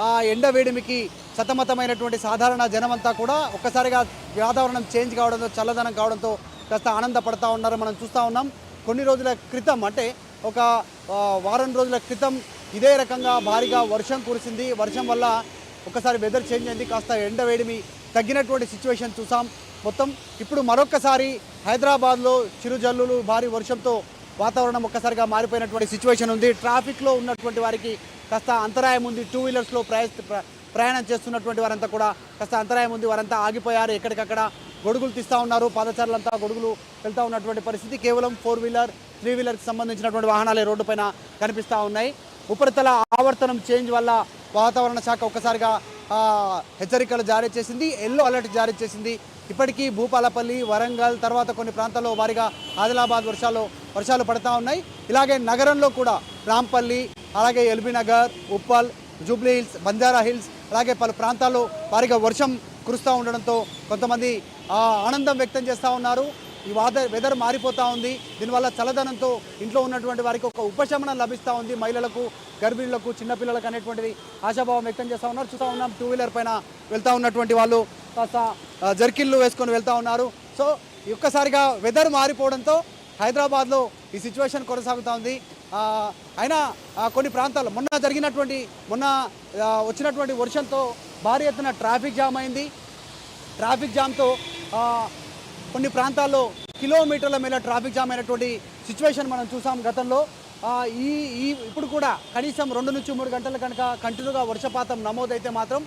ఆ ఎండ వేడిమికి సతమతమైనటువంటి సాధారణ జనమంతా కూడా ఒక్కసారిగా వాతావరణం చేంజ్ కావడంతో చల్లదనం కావడంతో కాస్త ఆనందపడతా ఉన్నారు. మనం చూస్తూ ఉన్నాం కొన్ని రోజుల క్రితం అంటే ఒక వారం రోజుల క్రితం ఇదే రకంగా భారీగా వర్షం కురిసింది. వర్షం వల్ల ఒకసారి వెదర్ చేంజ్ అయింది. కాస్త ఎండ వేడిమి తగ్గినటువంటి సిచ్యువేషన్ చూసాం. మొత్తం ఇప్పుడు మరొక్కసారి హైదరాబాద్లో చిరుజల్లులు భారీ వర్షంతో వాతావరణం ఒక్కసారిగా మారిపోయినటువంటి సిచ్యువేషన్ ఉంది. ట్రాఫిక్లో ఉన్నటువంటి వారికి కాస్త అంతరాయం ఉంది. టూ వీలర్స్లో ప్రయా ప్ర- ప్రయాణం చేస్తున్నటువంటి వారంతా కూడా కాస్త అంతరాయం ఉంది. వారంతా ఆగిపోయారు. ఎక్కడికక్కడ గొడుగులు తీస్తూ ఉన్నారు. పాదచారులంతా గొడుగులు వెళ్తూ ఉన్నటువంటి పరిస్థితి. కేవలం ఫోర్ వీలర్ త్రీ వీలర్కి సంబంధించినటువంటి వాహనాలే రోడ్డుపైన కనిపిస్తూ ఉన్నాయి. ఉపరితల ఆవర్తనం చేంజ్ వల్ల వాతావరణ శాఖ ఒక్కసారిగా హెచ్చరికలు జారీ చేసింది. ఎల్లో అలర్ట్ జారీ చేసింది. ఇప్పటికీ భూపాలపల్లి వరంగల్ తర్వాత కొన్ని ప్రాంతాల్లో వారిగా ఆదిలాబాద్ వర్షాలు వర్షాలు పడతా ఉన్నాయి. ఇలాగే నగరంలో కూడా రాంపల్లి అలాగే LB Nagar Uppal Jubilee Hills Banjara Hills అలాగే పలు ప్రాంతాల్లో భారీగా వర్షం కురుస్తూ ఉండడంతో కొంతమంది ఆనందం వ్యక్తం చేస్తూ ఉన్నారు. ఈ వాద వెదర్ మారిపోతూ ఉంది. దీనివల్ల చల్లదనంతో ఇంట్లో ఉన్నటువంటి వారికి ఒక ఉపశమనం లభిస్తూ ఉంది. మహిళలకు గర్భిణులకు చిన్నపిల్లలకు అనేటువంటిది ఆశాభావం వ్యక్తం చేస్తూ ఉన్నారు. చూస్తూ ఉన్నాం టూ వీలర్ పైన వెళ్తూ ఉన్నటువంటి వాళ్ళు కాస్త ఆ, జర్కిన్లు వేసుకొని వెళ్తూ ఉన్నారు. సో ఒక్కసారిగా వెదర్ మారిపోవడంతో హైదరాబాద్లో ఈ సిచ్యువేషన్ కొనసాగుతూ ఉంది. అయినా కొన్ని ప్రాంతాల్లో మొన్న జరిగినటువంటి మొన్న వచ్చినటువంటి వర్షంతో భారీ ఎత్తున ట్రాఫిక్ జామ్ అయింది. ట్రాఫిక్ జామ్తో కొన్ని ప్రాంతాల్లో కిలోమీటర్ల మేర ట్రాఫిక్ జామ్ అయినటువంటి సిచ్యువేషన్ మనం చూసాం గతంలో. ఈ ఈ ఇప్పుడు కూడా కనీసం రెండు నుంచి మూడు గంటల కనుక కంటిన్యూగా వర్షపాతం నమోదైతే మాత్రం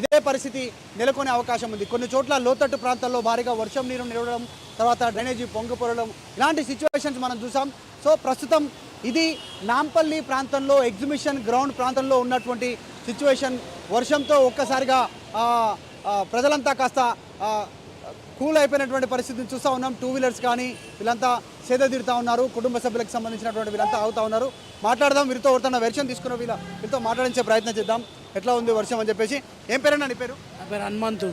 ఇదే పరిస్థితి నెలకొనే అవకాశం ఉంది. కొన్ని చోట్ల లోతట్టు ప్రాంతాల్లో భారీగా వర్షం నీరు నిలవడం తర్వాత డ్రైనేజీ పొంగిపోవడం ఇలాంటి సిచ్యువేషన్స్ మనం చూసాం. సో ప్రస్తుతం ఇది నాంపల్లి ప్రాంతంలో ఎగ్జిబిషన్ గ్రౌండ్ ప్రాంతంలో ఉన్నటువంటి సిచ్యువేషన్. వర్షంతో ఒక్కసారిగా ప్రజలంతా కాస్త కూల్ అయిపోయినటువంటి పరిస్థితిని చూస్తూ ఉన్నాం. టూ వీలర్స్ కానీ వీళ్ళంతా సేద తీరుతా ఉన్నారు. కుటుంబ సభ్యులకు సంబంధించినటువంటి వీళ్ళంతా అవుతా ఉన్నారు. మాట్లాడదాం వీరితో ఎవరితో వెర్షన్ తీసుకున్న వీళ్ళ వీళ్ళతో మాట్లాడించే ప్రయత్నం చేద్దాం. ఎట్లా ఉంది వర్షం అని చెప్పేసి. ఏం పేరన్నా నీ పేరు? నా పేరు హనుమంతు?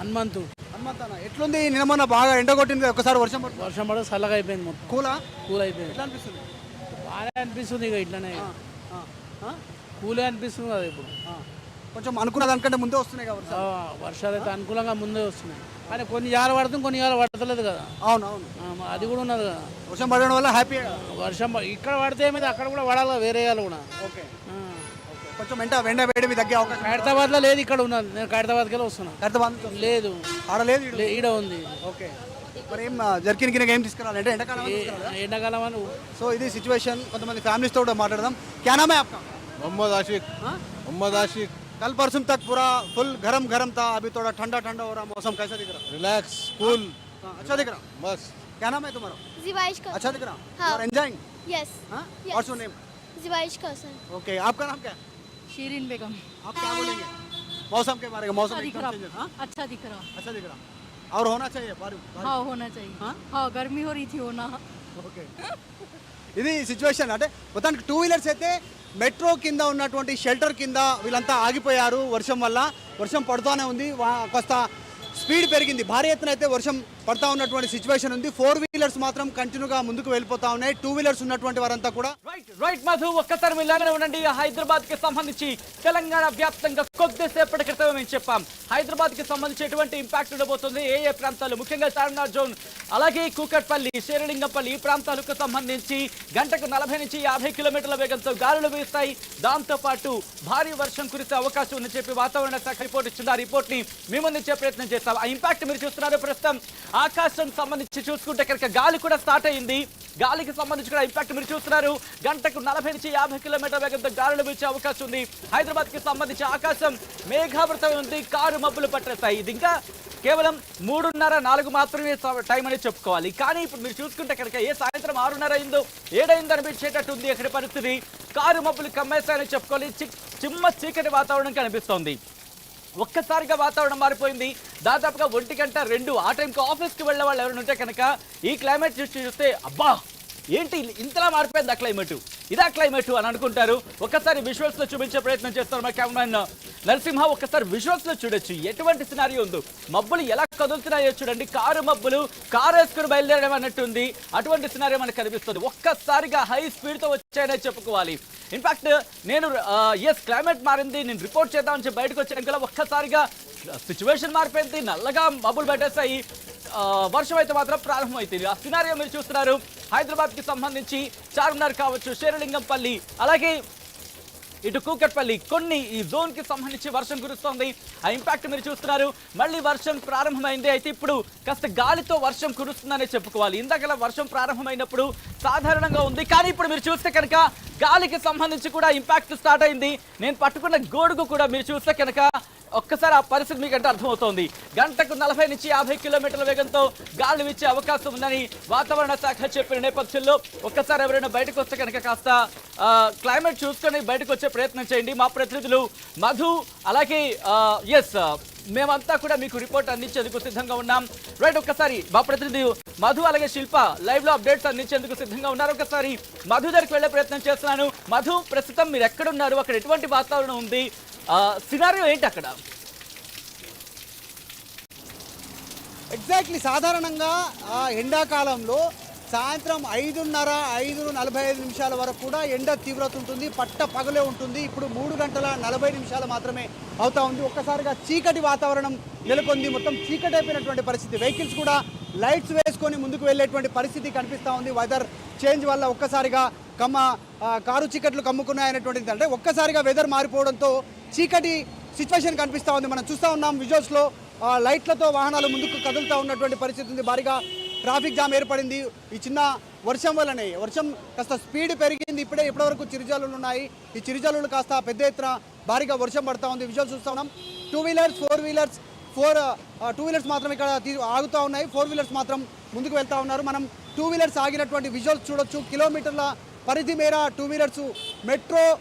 హనుమంతు. హనుమంతన్న ఎట్లుంది? నిన్న మొన్న బాగా ఎండ కొట్టింది కదా, ఒక్కసారి వర్షం వర్షం పడ చల్లగా అయిపోయింది కూలా? కూల్ అయిపోయింది. ఎట్లా అనిపిస్తుంది? బాగా అనిపిస్తుంది ఇక ఇట్లనే. కూలే అనిపిస్తుంది కదా ఇప్పుడు. కొంచెం అనుకున్న దానికంటే ముందే వస్తున్నాయి కదా వర్షాలు. అయితే అనుకూలంగా ముందే వస్తున్నాయి. కానీ కొన్ని జాల పడుతుంది కొన్ని జాల పడతలేదు కదా. అవును అవును ఆ, మ- అది కూడా ఉన్నది కదా. వర్షం పడడం వల్ల హ్యాపీ వర్షం ప- ఇక్కడ పడితే ఏమైతే అక్కడ కూడా పడాలి కదా, వేరే వాళ్ళు కూడా. ఓకే. ఆ. కొంచెం ఎండ ఎండ వేడి మీ తగ్గే అవకాశం ఖైరతాబాద్లో లేదు ఇక్కడ ఉన్నది. నేను ఖైరతాబాద్కి వెళ్ళి వస్తున్నా. హైదరాబాద్. లేదు. ఆడ లేదు ఈడ లే- ఈడ ఉంది. ఓకే. మరి ఏం జర్కిన్ కింద ఏం తీసుకురావాలి అంటే ఎండాకాలం ఏ- ఎండాకాలం అని సో ఇది సిచ్యువేషన్ కొంతమంది families తో కూడా మాట్లాడదాం क्या नाम है आपका मोहम्मद आशिक हाँ? मोहम्मद आशिक कल परसों तक पूरा फुल गरम गरम था अभी थोड़ा ठंडा ठंडा हो रहा मौसम कैसा दिख रहा रिलैक्स कूल हाँ, अच्छा दिख रहा मस्त क्या नाम है तुम्हारा जिवाइश का अच्छा दिख रहा हाँ। और एंजॉइंग यस हाँ Yes. What's your name जिवाइश कौसन okay आपका नाम क्या है शीरिन बेगम आप क्या बोलेंगे मौसम के बारे में मौसम अच्छा दिख एकदम change है, रहा हाँ? अच्छा दिख रहा अच्छा दिख रहा और होना चाहिए बारिश बारिश। हाँ होना चाहिए हाँ? हाँ गर्मी हो रही थी होना ఓకే ఇది సిచ్యువేషన్ అంటే మొత్తానికి టూ వీలర్స్ అయితే మెట్రో కింద ఉన్నటువంటి షెల్టర్ కింద వీళ్ళంతా ఆగిపోయారు వర్షం వల్ల వర్షం పడుతూనే ఉంది వా- కాస్త స్పీడ్ పెరిగింది భారీ ఎత్తున అయితే వర్షం పడతా ఉన్నటువంటి సిచ్యువేషన్ ఉంది. ఫోర్ వీలర్స్ మాత్రం కంటిన్యూగా ముందుకు వెళ్ళిపోతా ఉన్నాయి. టూ వీలర్స్ ఉన్నటువంటి వారంతా కూడా రైట్ రైట్ మధు ఒక్కసారి మీలాగానే ఉండండి. హైదరాబాద్కి సంబంధించి తెలంగాణ వ్యాప్తంగా కొద్దిసేపటి క్రితం మేము చెప్పాం. హైదరాబాద్కి సంబంధించి ఎటువంటి ఇంపాక్ట్ ఉండబోతుంది. ఏ ఏ ప్రాంతాలు? ముఖ్యంగా చార్మినార్ జోన్ అలాగే కూకట్పల్లి శేరలింగంపల్లి ఈ ప్రాంతాలకు సంబంధించి గంటకు నలభై నుంచి యాభై కిలోమీటర్ల వేగంతో గాలులు వీస్తాయి. దాంతో పాటు భారీ వర్షం కురిసే అవకాశం ఉందని చెప్పి వాతావరణ శాఖ రిపోర్ట్ ఇచ్చింది. ఆ రిపోర్ట్ని మేము అందించే ప్రయత్నం చేస్తాం. ఆ ఇంపాక్ట్ మీరు చూస్తున్నారు ప్రస్తుతం. ఆకాశం సంబంధించి చూసుకుంటే కనుక గాలి కూడా స్టార్ట్ అయింది. గాలికి సంబంధించి కూడా ఇంపాక్ట్ మీరు చూస్తున్నారు. గంటకు నలభై నుంచి యాభై కిలోమీటర్ వేగంతో గాలులు వీచే అవకాశం ఉంది. హైదరాబాద్కి సంబంధించి ఆకాశం మేఘావృతం ఉంది. కారు మబ్బులు పట్టేస్తాయి. ఇది ఇంకా కేవలం మూడున్నర నాలుగు మాత్రమే టైం అని చెప్పుకోవాలి. కానీ ఇప్పుడు మీరు చూసుకుంటే కనుక ఏ సాయంత్రం ఆరున్నర అయిందో ఏడైందో అనిపించేటట్టు ఉంది అక్కడి పరిస్థితి. కారు మబ్బులు కమ్మేస్తాయని చెప్పుకోవాలి. చి- చిమ్మ చీకటి వాతావరణం కనిపిస్తోంది. ఒక్కసారిగా వాతావరణం మారిపోయింది. దాదాపుగా ఒంటి గంట రెండు ఆ టైంకి ఆఫీస్కి వెళ్ళే వాళ్ళు ఎవరైనా ఉంటే కనుక ఈ క్లైమేట్ చూసి చూస్తే అబ్బా! ఏంటి ఇంతలా మారిపోయింది ఆ క్లైమేట్ ఇదా క్లైమేట్ అని అనుకుంటారు? ఒక్కసారి విజువల్స్లో చూపించే ప్రయత్నం చేస్తారు మా కెమెరామెన్ నరసింహ ఒక్కసారి విజువల్స్లో చూడొచ్చు. ఎటువంటి సినారీ ఉందో. మబ్బులు ఎలా కదులుతున్నాయో చూడండి. కారు మబ్బులు కారు వేసుకుని బయలుదేరడం అన్నట్టుంది. అటువంటి సినారీ మనకు కనిపిస్తుంది. ఒక్కసారిగా హై స్పీడ్తో వచ్చాయనే చెప్పుకోవాలి. ఇన్ఫాక్ట్ నేను ఎస్ క్లైమేట్ మారింది. నేను రిపోర్ట్ చేద్దామని చెప్పి బయటకు వచ్చాను కదా. ఒక్కసారిగా సిచ్యువేషన్ మారిపోయింది. నల్లగా మబ్బులు పెట్టేస్తాయి వర్షం అయితే మాత్రం ప్రారంభమైంది. ఆ సినారియో మీరు చూస్తున్నారు. హైదరాబాద్కి సంబంధించి చార్మినార్ కావచ్చు శేరలింగంపల్లి అలాగే ఇటు కూకట్పల్లి కొన్ని ఈ జోన్కి సంబంధించి వర్షం కురుస్తోంది. ఆ ఇంపాక్ట్ మీరు చూస్తున్నారు. మళ్ళీ వర్షం ప్రారంభమైంది. అయితే ఇప్పుడు కాస్త గాలితో వర్షం కురుస్తుందనే చెప్పుకోవాలి. ఇందాకలా వర్షం ప్రారంభమైనప్పుడు సాధారణంగా ఉంది. కానీ ఇప్పుడు మీరు చూస్తే కనుక గాలికి సంబంధించి కూడా ఇంపాక్ట్ స్టార్ట్ అయింది. నేను పట్టుకున్న గోడుగు కూడా మీరు చూస్తే కనుక ఒక్కసారి ఆ పరిస్థితి మీకు అంటే అర్థమవుతోంది. గంటకు నలభై నుంచి యాభై కిలోమీటర్ల వేగంతో గాలి వీచే అవకాశం ఉందని వాతావరణ శాఖ చెప్పిన నేపథ్యంలో ఒక్కసారి ఎవరైనా బయటకు వస్తే కనుక కాస్త క్లైమేట్ చూసుకొని బయటకు వచ్చే ప్రయత్నం చేయండి. మా ప్రతినిధులు మధు అలాగే ఎస్ మేమంతా కూడా మీకు రిపోర్ట్ అందించేందుకు సిద్ధంగా ఉన్నాం. రైట్ ఒక్కసారి మా ప్రతినిధి మధు అలాగే శిల్ప లైవ్లో అప్డేట్స్ అందించేందుకు సిద్ధంగా ఉన్నారు. ఒకసారి మధు దగ్గరికి వెళ్ళే ప్రయత్నం చేస్తున్నాను. మధు ప్రస్తుతం మీరు ఎక్కడున్నారు? అక్కడ ఎటువంటి వాతావరణం ఉంది? సినారియో ఏంటి అక్కడ? ఎగ్జాక్ట్లీ సాధారణంగా ఎండాకాలంలో సాయంత్రం ఐదున్నర ఐదు నలభై ఐదు నిమిషాల వరకు కూడా ఎండ తీవ్రత ఉంటుంది పట్ట పగలే ఉంటుంది. ఇప్పుడు మూడు గంటల నలభై నిమిషాలు మాత్రమే అవుతా ఉంది. ఒక్కసారిగా చీకటి వాతావరణం నెలకొంది. మొత్తం చీకటి అయిపోయినటువంటి పరిస్థితి. వెహికల్స్ కూడా లైట్స్ వేసుకొని ముందుకు వెళ్ళేటువంటి పరిస్థితి కనిపిస్తూ ఉంది. వెదర్ చేంజ్ వల్ల ఒక్కసారిగా కమ్మ కారు చీకట్లు కమ్ముకున్నాయనేటువంటిది అంటే ఒక్కసారిగా వెదర్ మారిపోవడంతో చీకటి సిచ్యువేషన్ కనిపిస్తూ ఉంది. మనం చూస్తూ ఉన్నాం విజువల్స్లో లైట్లతో వాహనాలు ముందుకు కదులుతూ ఉన్నటువంటి పరిస్థితి ఉంది. భారీగా ట్రాఫిక్ జామ్ ఏర్పడింది. ఈ చిన్న వర్షం వల్లనే వర్షం కాస్త స్పీడ్ పెరిగింది ఇప్పుడే ఇప్పటివరకు చిరుజల్లులు ఉన్నాయి. ఈ చిరుజల్లులు కాస్త పెద్ద ఎత్తున భారీగా వర్షం పడతా ఉంది. విజువల్ చూస్తా ఉన్నాం. Two wheelers four wheelers four two wheelers మాత్రం ఇక్కడ తీ- ఆగుతూ ఉన్నాయి. ఫోర్ వీలర్స్ మాత్రం ముందుకు వెళ్తా ఉన్నారు. మనం టూ వీలర్స్ ఆగినటువంటి విజువల్స్ చూడొచ్చు. కిలోమీటర్ల పరిధి మేర two wheelers metro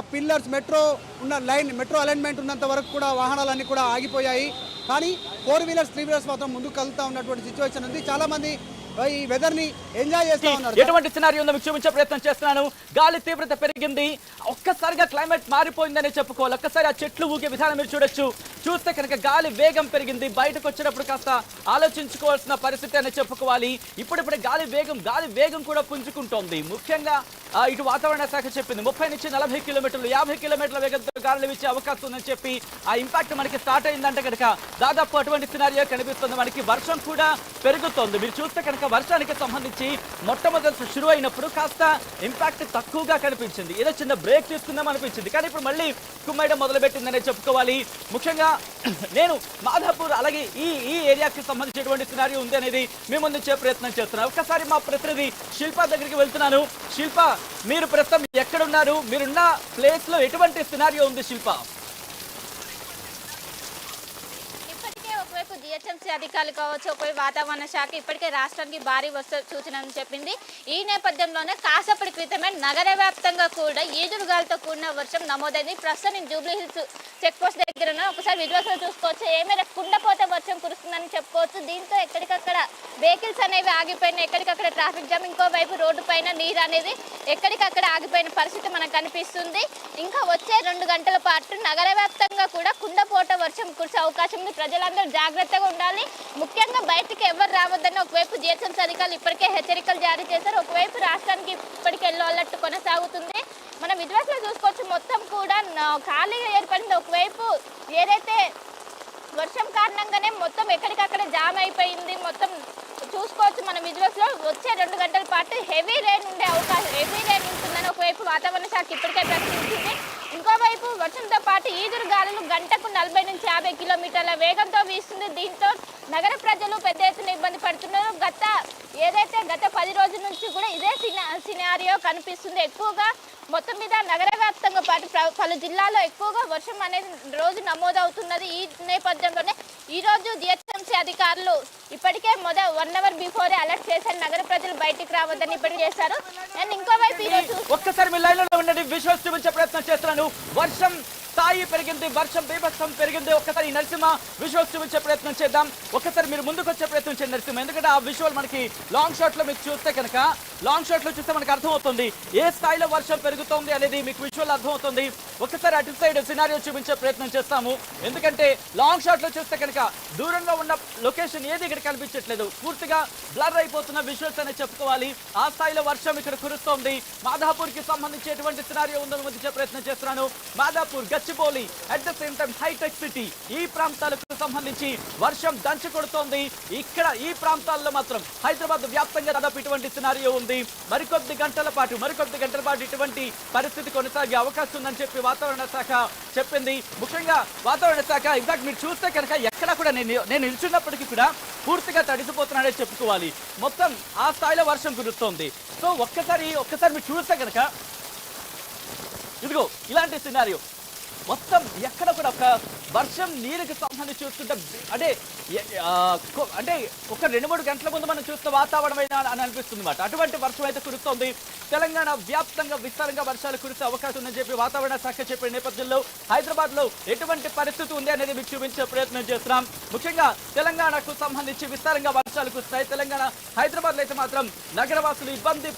pillars metro ఉన్న లైన్ మెట్రో అలైన్మెంట్ ఉన్నంత వరకు కూడా వాహనాలన్నీ కూడా ఆగిపోయాయి. కానీ ఫోర్ వీలర్స్ త్రీ వీలర్స్ మాత్రం ముందుకు కలుగుతూ ఉన్నటువంటి సిచ్యువేషన్ ఉంది. చాలా ఈ వెదర్ని ఎంజాయ్ చేస్తూ ఉన్నారు ఎటువంటి సినారీ ఉందో మీకు చూపించే ప్రయత్నం చేస్తున్నాను. గాలి తీవ్రత పెరిగింది. ఒక్కసారిగా క్లైమేట్ మారిపోయిందని చెప్పుకోవాలి. ఒక్కసారి ఆ చెట్లు ఊగే విధానం మీరు చూడొచ్చు. చూస్తే కనుక గాలి వేగం పెరిగింది. బయటకు వచ్చినప్పుడు కాస్త ఆలోచించుకోవాల్సిన పరిస్థితి అని చెప్పుకోవాలి. ఇప్పుడిప్పుడే గాలి వేగం గాలి వేగం కూడా పుంజుకుంటోంది. ముఖ్యంగా ఇటు వాతావరణ శాఖ చెప్పింది. ముప్పై నుంచి నలభై కిలోమీటర్లు యాభై కిలోమీటర్ల వేగంతో గాలులు ఇచ్చే అవకాశం ఉందని చెప్పి ఆ ఇంపాక్ట్ మనకి స్టార్ట్ అయిందంటే కనుక దాదాపు అటువంటి సినారియో కనిపిస్తుంది. మనకి వర్షం కూడా పెరుగుతోంది. మీరు చూస్తే కనుక వర్షానికి సంబంధించి మొట్టమొదటి షురు అయినప్పుడు కాస్త ఇంపాక్ట్ తక్కువగా కనిపించింది. ఏదో చిన్న బ్రేక్ తీసుకుందాం అనిపించింది. కానీ ఇప్పుడు మళ్ళీ కుమ్మేయడం మొదలుపెట్టిందనే చెప్పుకోవాలి. ముఖ్యంగా నేను మాధాపూర్ అలాగే ఈ ఈ ఏరియాకి సంబంధించినటువంటి సినారీ ఉంది అనేది మేము ముందుంచే ప్రయత్నం చేస్తున్నాను ఒక్కసారి మా ప్రతినిధి శిల్ప దగ్గరికి వెళ్తున్నాను. శిల్ప మీరు ప్రస్తుతం ఎక్కడున్నారు? మీరున్న ప్లేస్లో ఎటువంటి సినారీ ఉంది శిల్ప ఇప్పటికే ఒకవైపు జిహెచ్ఎంసీ అధికారులు కావచ్చు ఒకవైపు వాతావరణ శాఖ ఇప్పటికే రాష్ట్రానికి భారీ వర్ష సూచనలు చెప్పింది. ఈ నేపథ్యంలోనే కాసేపటి క్రితమే నగర వ్యాప్తంగా కూడా ఈదురుగాలతో కూడిన వర్షం నమోదైంది. ప్రస్తుతం నేను జూబ్లీ హిల్స్ చెక్ పోస్ట్ దగ్గర ఒకసారి విజువల్స్ చూసుకోవచ్చు. ఏమైనా కుండపోత వర్షం కురుస్తుందని చెప్పుకోవచ్చు. దీంతో ఎక్కడికక్కడ వెహికల్స్ అనేవి ఆగిపోయినాయి ఎక్కడికక్కడ ట్రాఫిక్ జామ్ ఇంకోవైపు రోడ్డు పైన నీరు అనేది ఎక్కడికక్కడ ఆగిపోయిన పరిస్థితి మనకు కనిపిస్తుంది. ఇంకా వచ్చే రెండు గంటల పాటు నగర వ్యాప్తంగా కూడా కుండపోట వర్షం కురిసే అవకాశం ఉంది. ప్రజలందరూ జాగ్రత్తగా ఉండాలి. ముఖ్యంగా బయటకు ఎవరు రావద్దని ఒకవైపు జిహెచ్ఎంసీ అధికారులు ఇప్పటికే హెచ్చరికలు జారీ చేశారు. ఒకవైపు రాష్ట్రానికి ఇప్పటికి వెళ్ళాలట్టు కొనసాగుతుంది. మనం విజువల్స్లో చూసుకోవచ్చు మొత్తం కూడా ఖాళీగా ఏర్పడింది. ఒకవైపు ఏదైతే వర్షం కారణంగానే మొత్తం ఎక్కడికక్కడ జామ్ అయిపోయింది మొత్తం చూసుకోవచ్చు మన విజువల్స్లో వచ్చే రెండు గంటల పాటు హెవీ రెయిన్ ఉండే అవకాశం హెవీ రెయిన్ ఉంటుందని ఒకవైపు వాతావరణ శాఖ ఇప్పటికే ప్రకటించింది. ఇంకోవైపు వర్షంతో పాటు ఈదురు గాలులు గంటకు నలభై నుంచి యాభై కిలోమీటర్ల వేగంతో వీస్తుంది. దీంతో నగర ప్రజలు పెద్ద ఎత్తున ఇబ్బంది పడుతున్నారు. గత ఏదైతే గత పది రోజుల నుంచి కూడా ఇదే సినా సినారియో కనిపిస్తుంది. ఎక్కువగా మొత్తం మీద నగర వ్యాప్తంగా పాటు పలు జిల్లాల్లో ఎక్కువగా వర్షం అనేది రోజు నమోదవుతున్నది. ఈ నేపథ్యంలోనే ఈ రోజు అధికారులు ఇప్పటికే మొద వన్ అవర్ బిఫోరే అలర్ట్ చేశారు. నగర ప్రజలు బయటికి రావద్దని ఇప్పటికే చేశారు. అండ్ ఇంకోవైపు వైపు ఒక్కసారి మీ లైన్లో ఉండండి విజువల్స్ చూపించే ప్రయత్నం చేస్తున్నాను. వర్షం స్థాయి పెరిగింది వర్షం బీభత్సం పెరిగింది. ఒక్కసారి నరసింహ విజువల్స్ చూపించే ప్రయత్నం చేద్దాం. ఒక్కసారి మీరు ముందుకు వచ్చే ప్రయత్నం చేయండి నరసింహ. ఎందుకంటే ఆ విజువల్ మనకి లాంగ్ షాట్లో మీకు చూస్తే కనుక లాంగ్ షాట్లో చూస్తే మనకు అర్థమవుతుంది ఏ స్థాయిలో వర్షం పెరుగుతోంది అనేది మీకు విజువల్ అర్థమవుతుంది. ఒక్కసారి అటు సైడ్ సినారియో చూపించే ప్రయత్నం చేస్తాము. ఎందుకంటే లాంగ్ షాట్లో చూస్తే కనుక దూరంలో ఉన్న లొకేషన్ ఏది ఇక్కడ కనిపించట్లేదు. పూర్తిగా బ్లర్ అయిపోతున్న విజువల్స్ అనేది చెప్పుకోవాలి. ఆ స్థాయిలో వర్షం ఇక్కడ కురుస్తోంది. మాధాపూర్కి సంబంధించి ఎటువంటి సినారియో ఉందని చెప్పే ప్రయత్నం చేస్తున్నాను. Madhapur Gachibowli at the same time hitech City ఈ ప్రాంతాలకు సంబంధించి వర్షం దంచి కొడుతోంది. ఇక్కడ ఈ ప్రాంతాల్లో మాత్రం హైదరాబాద్ వ్యాప్తంగా దాదాపు ఇటువంటి సినారియో ఉంది. మరికొద్ది గంటల పాటు మరికొద్ది గంటల పాటు ఇటువంటి పరిస్థితి కొనసాగే అవకాశం ఉందని చెప్పి వాతావరణ శాఖ చెప్పింది. ముఖ్యంగా వాతావరణ శాఖ ఇన్ఫాక్ట్ మీరు చూస్తే కనుక ఎక్కడ కూడా నేను నేను నిల్చున్నప్పటికీ కూడా పూర్తిగా తడిసిపోతున్నాడే చెప్పుకోవాలి. మొత్తం ఆ స్థాయిలో వర్షం కురుస్తోంది. సో ఒక్కసారి ఒక్కసారి మీరు చూస్తే కనుక ఇదిగో ఇలాంటి సినారియో మొత్తం ఎక్కడ కూడా ఒక వర్షం నీరుకి సంబంధించి చూస్తుంటే అంటే అంటే ఒక రెండు మూడు గంటల ముందు మనం చూస్తే వాతావరణం అయినా అని అనిపిస్తుంది అన్నమాట. అటువంటి వర్షం అయితే కురుస్తోంది. తెలంగాణ వ్యాప్తంగా విస్తారంగా వర్షాలు కురిసే అవకాశం ఉందని చెప్పి వాతావరణ శాఖ చెప్పిన నేపథ్యంలో హైదరాబాద్లో ఎటువంటి పరిస్థితి ఉంది అనేది మీకు చూపించే ప్రయత్నం చేస్తున్నాం. ముఖ్యంగా తెలంగాణకు సంబంధించి విస్తారంగా వర్షాలు కురుస్తాయి. తెలంగాణ హైదరాబాద్లో అయితే మాత్రం నగరవాసులు ఇబ్బంది